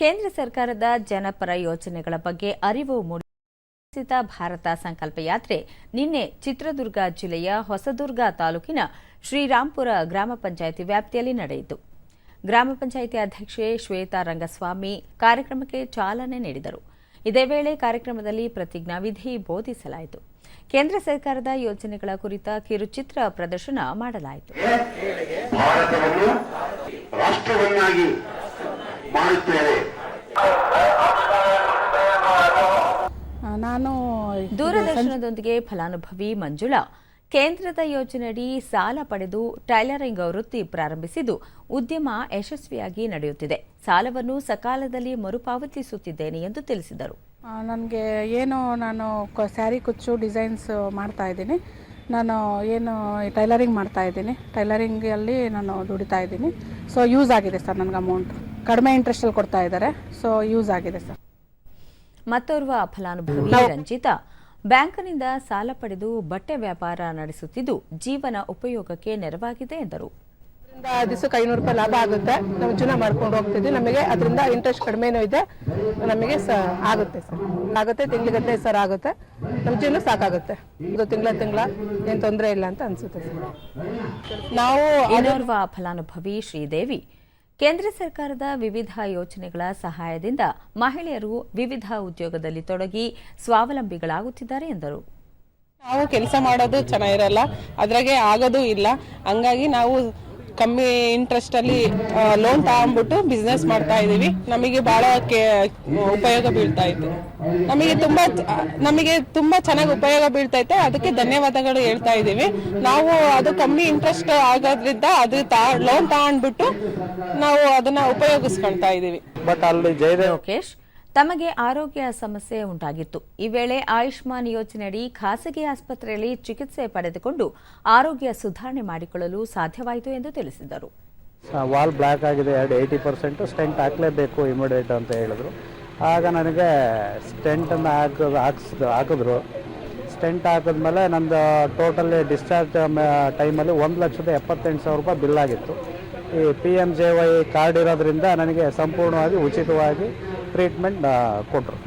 ಕೇಂದ್ರ ಸರ್ಕಾರದ ಜನಪರ ಯೋಜನೆಗಳ ಬಗ್ಗೆ ಅರಿವು ವಿಕಸಿತ ಭಾರತ ಸಂಕಲ್ಪ ಯಾತ್ರೆ ನಿನ್ನೆ ಚಿತ್ರದುರ್ಗ ಜಿಲ್ಲೆಯ ಹೊಸದುರ್ಗ ತಾಲೂಕಿನ ಶ್ರೀರಾಂಪುರ ಗ್ರಾಮ ಪಂಚಾಯಿತಿ ವ್ಯಾಪ್ತಿಯಲ್ಲಿ ನಡೆಯಿತು. ಗ್ರಾಮ ಪಂಚಾಯಿತಿ ಅಧ್ಯಕ್ಷೆ ಶ್ವೇತಾ ರಂಗಸ್ವಾಮಿ ಕಾರ್ಯಕ್ರಮಕ್ಕೆ ಚಾಲನೆ ನೀಡಿದರು. ಇದೇ ವೇಳೆ ಕಾರ್ಯಕ್ರಮದಲ್ಲಿ ಪ್ರತಿಜ್ಞಾವಿಧಿ ಬೋಧಿಸಲಾಯಿತು. ಕೇಂದ್ರ ಸರ್ಕಾರದ ಯೋಜನೆಗಳ ಕುರಿತ ಕಿರುಚಿತ್ರ ಪ್ರದರ್ಶನ ಮಾಡಲಾಯಿತು. ಮಾಡುತ್ತೇವೆ. ನಾನು ದೂರದರ್ಶನದೊಂದಿಗೆ ಫಲಾನುಭವಿ ಮಂಜುಳಾ. ಕೇಂದ್ರದ ಯೋಜನೆಯಡಿ ಸಾಲ ಪಡೆದು ಟೈಲರಿಂಗ್ ವೃತ್ತಿ ಪ್ರಾರಂಭಿಸಿದ್ದು ಉದ್ಯಮ ಯಶಸ್ವಿಯಾಗಿ ನಡೆಯುತ್ತಿದೆ. ಸಾಲವನ್ನು ಸಕಾಲದಲ್ಲಿ ಮರುಪಾವತಿಸುತ್ತಿದ್ದೇನೆ ಎಂದು ತಿಳಿಸಿದರು. ನನಗೆ ಏನು ನಾನು ಕ- ಸ್ಯಾರಿ ಕುಚ್ಚು ಡಿಸೈನ್ಸ್ ಮಾಡ್ತಾ ಇದ್ದೀನಿ. ನಾನು ಏನು ಟೈಲರಿಂಗ್ ಮಾಡ್ತಾ ಇದ್ದೀನಿ. ಟೈಲರಿಂಗಲ್ಲಿ ನಾನು ದುಡಿತಾ ಇದ್ದೀನಿ. ಸೊ ಯೂಸ್ ಆಗಿದೆ ಸರ್ ನನಗೆ ಅಮೌಂಟ್ ಕಡಿಮೆ ಇಂಟ್ರೆಸ್ಟಲ್ಲಿ ಕೊಡ್ತಾ ಇದ್ದಾರೆ ಸೊ ಯೂಸ್ ಆಗಿದೆ ಸರ್. ಮತ್ತೋರ್ವ ಫಲಾನುಭವಿ ರಂಜಿತಾ. ಬ್ಯಾಂಕ್ನಿಂದ ಸಾಲ ಪಡೆದು ಬಟ್ಟೆ ವ್ಯಾಪಾರ ನಡೆಸುತ್ತಿದ್ದು ಜೀವನ ಉಪಯೋಗಕ್ಕೆ ನೆರವಾಗಿದೆ ಎಂದರು. ಅದರಿಂದ ದಿವಸಕ್ಕೆ ಐನೂರು ರೂಪಾಯಿ ಲಾಭ ಆಗುತ್ತೆ. ನಾವು ಜೀವನ ಮಾಡ್ಕೊಂಡು ಹೋಗ್ತಿದ್ವಿ. ನಮಗೆ ಅದರಿಂದ ಇಂಟ್ರೆಸ್ಟ್ ಕಡಿಮೆನೂ ಇದೆ. ನಮಗೆ ಸ ಆಗುತ್ತೆ ಸರ್. ಆಗುತ್ತೆ ತಿಂಗ್ಳಿಗತ್ತೆ ಸರ್ ಆಗುತ್ತೆ. ನಮ್ಮ ಜೀವನ ಸಾಕಾಗುತ್ತೆ. ಇದು ತಿಂಗಳ ತಿಂಗಳ ಏನು ತೊಂದರೆ ಇಲ್ಲ ಅಂತ ಅನ್ಸುತ್ತೆ ಸರ್. ನಾವು ಇನ್ನೋರ್ವ ಫಲಾನುಭವಿ ಶ್ರೀದೇವಿ. ಕೇಂದ್ರ ಸರ್ಕಾರದ ವಿವಿಧ ಯೋಜನೆಗಳ ಸಹಾಯದಿಂದ ಮಹಿಳೆಯರು ವಿವಿಧ ಉದ್ಯೋಗದಲ್ಲಿ ತೊಡಗಿ ಸ್ವಾವಲಂಬಿಗಳಾಗುತ್ತಿದ್ದಾರೆ ಎಂದರು. ನಾವು ಕೆಲಸ ಮಾಡೋದು ಚೆನ್ನಾಗಿರಲ್ಲ, ಅದ್ರಾಗೆ ಆಗೋದು ಇಲ್ಲ. ಹಂಗಾಗಿ ನಾವು ಕಮ್ಮಿ ಇಂಟ್ರೆಸ್ಟ್ ಅಲ್ಲಿ ಲೋನ್ ತಗೊಂಡ್ಬಿಟ್ಟು ಬಿಸ್ನೆಸ್ ಮಾಡ್ತಾ ಇದೀವಿ. ನಮಗೆ ಬಹಳ ಉಪಯೋಗ ಬೀಳ್ತಾ ಇತ್ತು. ನಮಗೆ ತುಂಬಾ ನಮಗೆ ತುಂಬಾ ಚೆನ್ನಾಗಿ ಉಪಯೋಗ ಬೀಳ್ತೈತೆ ಅದಕ್ಕೆ ಧನ್ಯವಾದಗಳು ಹೇಳ್ತಾ ಇದೀವಿ ನಾವು ಅದು ಕಮ್ಮಿ ಇಂಟ್ರೆಸ್ಟ್ ಆಗೋದ್ರಿಂದ ಅದು ಲೋನ್ ತಗೊಂಡ್ಬಿಟ್ಟು ನಾವು ಅದನ್ನ ಉಪಯೋಗಿಸ್ಕೊಳ್ತಾ ಇದೀವಿ. ಬಟ್ ಅಲ್ಲಿ ಜಯದೇವ್ ಲೋಕೇಶ್ ತಮಗೆ ಆರೋಗ್ಯ ಸಮಸ್ಯೆ ಉಂಟಾಗಿತ್ತು. ಈ ವೇಳೆ ಆಯುಷ್ಮಾನ್ ಯೋಜನೆಯಡಿ ಖಾಸಗಿ ಆಸ್ಪತ್ರೆಯಲ್ಲಿ ಚಿಕಿತ್ಸೆ ಪಡೆದುಕೊಂಡು ಆರೋಗ್ಯ ಸುಧಾರಣೆ ಮಾಡಿಕೊಳ್ಳಲು ಸಾಧ್ಯವಾಯಿತು ಎಂದು ತಿಳಿಸಿದರು. ವಾಲ್ ಬ್ಲ್ಯಾಕ್ ಆಗಿದೆ, ಎರಡು ಏಯ್ಟಿ ಪರ್ಸೆಂಟು ಸ್ಟೆಂಟ್ ಹಾಕಲೇಬೇಕು ಇಮಿಡಿಯೇಟ್ ಅಂತ ಹೇಳಿದ್ರು. ಆಗ ನನಗೆ ಸ್ಟೆಂಟನ್ನು ಹಾಕೋದು ಹಾಕಿಸ್ ಹಾಕಿದ್ರು. ಸ್ಟೆಂಟ್ ಹಾಕಿದ್ಮೇಲೆ ನಂದು ಟೋಟಲಿ ಡಿಸ್ಚಾರ್ಜ್ ಟೈಮಲ್ಲಿ ಒಂದು ಲಕ್ಷದ ಎಪ್ಪತ್ತೆಂಟು ಸಾವಿರ ರೂಪಾಯಿ ಬಿಲ್ ಆಗಿತ್ತು. ಈ P M J Y card ಇರೋದ್ರಿಂದ ನನಗೆ ಸಂಪೂರ್ಣವಾಗಿ ಉಚಿತವಾಗಿ ಟ್ರೀಟ್ಮೆಂಟ್ ಕೊಟ್ಟರು